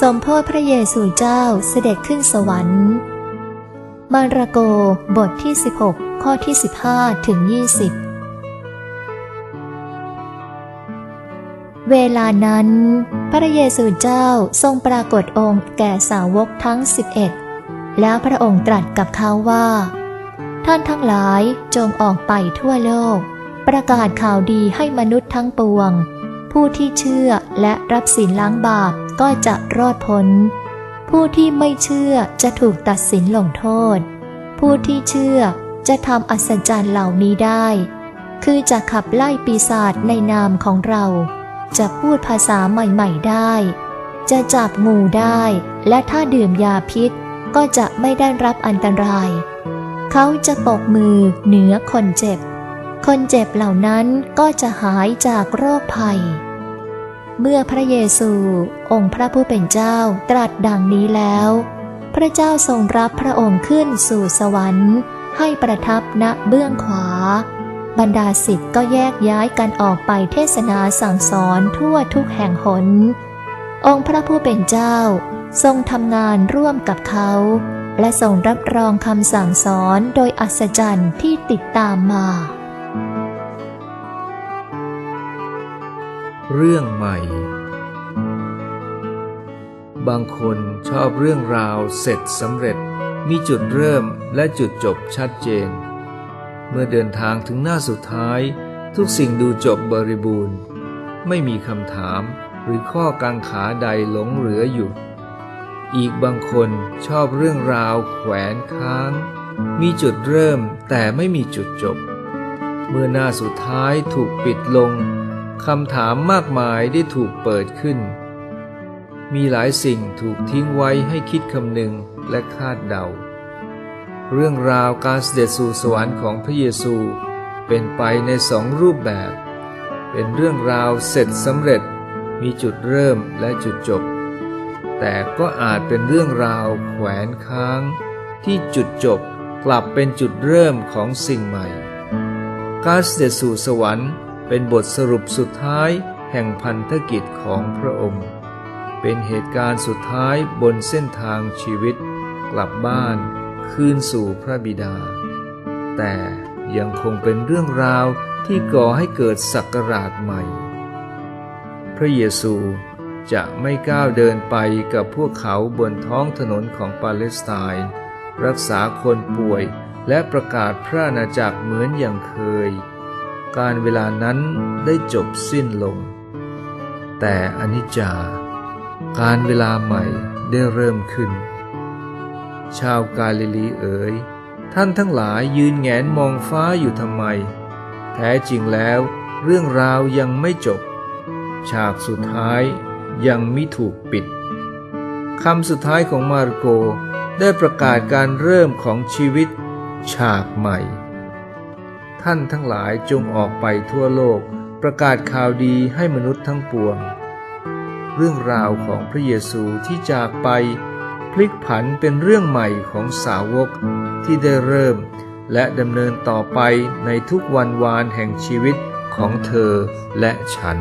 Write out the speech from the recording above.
สมโพธิพระเยซูเจ้าเสด็จขึ้นสวรรค์ มาระโกบทที่ 16 ข้อที่ 15 ถึง 20 เวลานั้น พระเยซูเจ้าทรงปรากฏองค์แก่สาวกทั้ง 11 แล้วพระองค์ตรัสกับเขาว่า ท่านทั้งหลายจงออกไปทั่วโลก ประกาศข่าวดีให้มนุษย์ทั้งปวง ผู้ที่เชื่อและรับสินล้างบาป ก็จะรอดพ้น ผู้ที่ไม่เชื่อจะถูกตัดสินลงโทษ ผู้ที่เชื่อจะทำอัศจรรย์เหล่านี้ได้ คือจะขับไล่ปีศาจในนามของเรา จะพูดภาษาใหม่ๆได้ จะจับงูได้ และถ้าดื่มยาพิษก็จะไม่ได้รับอันตราย เขาจะปกมือเหนือคนเจ็บ คนเจ็บเหล่านั้นก็จะหายจากโรคภัย เมื่อพระเยซู องค์พระผู้เป็นเจ้าตรัสดังนี้แล้ว พระเจ้าทรงรับพระองค์ขึ้นสู่สวรรค์ ให้ประทับณเบื้องขวา บรรดาศิษย์ก็แยกย้ายกันออกไปเทศนาสั่งสอนทั่วทุกแห่งหน องค์พระผู้เป็นเจ้า ทรงทำงานร่วมกับเขา และทรงรับรองคำสั่งสอนโดยอัศจรรย์ที่ติดตามมา เรื่องใหม่ บางคนชอบเรื่องราวเสร็จสำเร็จ มีจุดเริ่มและจุดจบชัดเจน เมื่อเดินทางถึงหน้าสุดท้าย ทุกสิ่งดูจบบริบูรณ์ ไม่มีคำถามหรือข้อกังขาใดหลงเหลืออยู่ อีกบางคนชอบเรื่องราวแขวนค้าง มีจุดเริ่มแต่ไม่มีจุดจบ เมื่อหน้าสุดท้ายถูกปิดลง คำถามมากมายได้ถูกเปิดขึ้น มีหลายสิ่งถูกทิ้งไว้ให้คิดคำนึงและคาดเดา เรื่องราวการเสด็จสู่สวรรค์ของพระเยซูเป็นไปในสองรูปแบบ เป็นเรื่องราวเสร็จสำเร็จมีจุดเริ่มและจุดจบ แต่ก็อาจเป็นเรื่องราวแขวนค้าง ที่จุดจบกลับเป็นจุดเริ่มของสิ่งใหม่ การเสด็จสู่สวรรค์ เป็นบทสรุปสุดท้ายแห่งพันธกิจของพระองค์ เป็นเหตุการณ์สุดท้ายบนเส้นทางชีวิต กลับบ้านคืนสู่พระบิดา แต่ยังคงเป็นเรื่องราวที่ก่อให้เกิดศักราชใหม่ พระเยซูจะไม่ก้าวเดินไปกับพวกเขาบนท้องถนนของปาเลสไตน์รักษาคนป่วยและประกาศพระอาณาจักรเหมือนอย่างเคย การเวลานั้นได้จบสิ้นลง แต่อนิจจาการเวลาใหม่ได้เริ่มขึ้น ชาวกาลิลีเอ๋ยท่านทั้งหลายยืนแงนมองฟ้าอยู่ทำไม แท้จริงแล้วเรื่องราวยังไม่จบ ฉากสุดท้ายยังไม่ถูกปิดคำสุดท้ายของมาร์โกได้ประกาศการเริ่มของชีวิตฉากใหม่ ท่านทั้งหลายจงออกไปทั่วโลก ประกาศข่าวดีให้มนุษย์ทั้งปวง เรื่องราวของพระเยซูที่จากไป พลิกผันเป็นเรื่องใหม่ของสาวกที่ได้เริ่ม และดำเนินต่อไปในทุกวันวานแห่งชีวิตของเธอและฉัน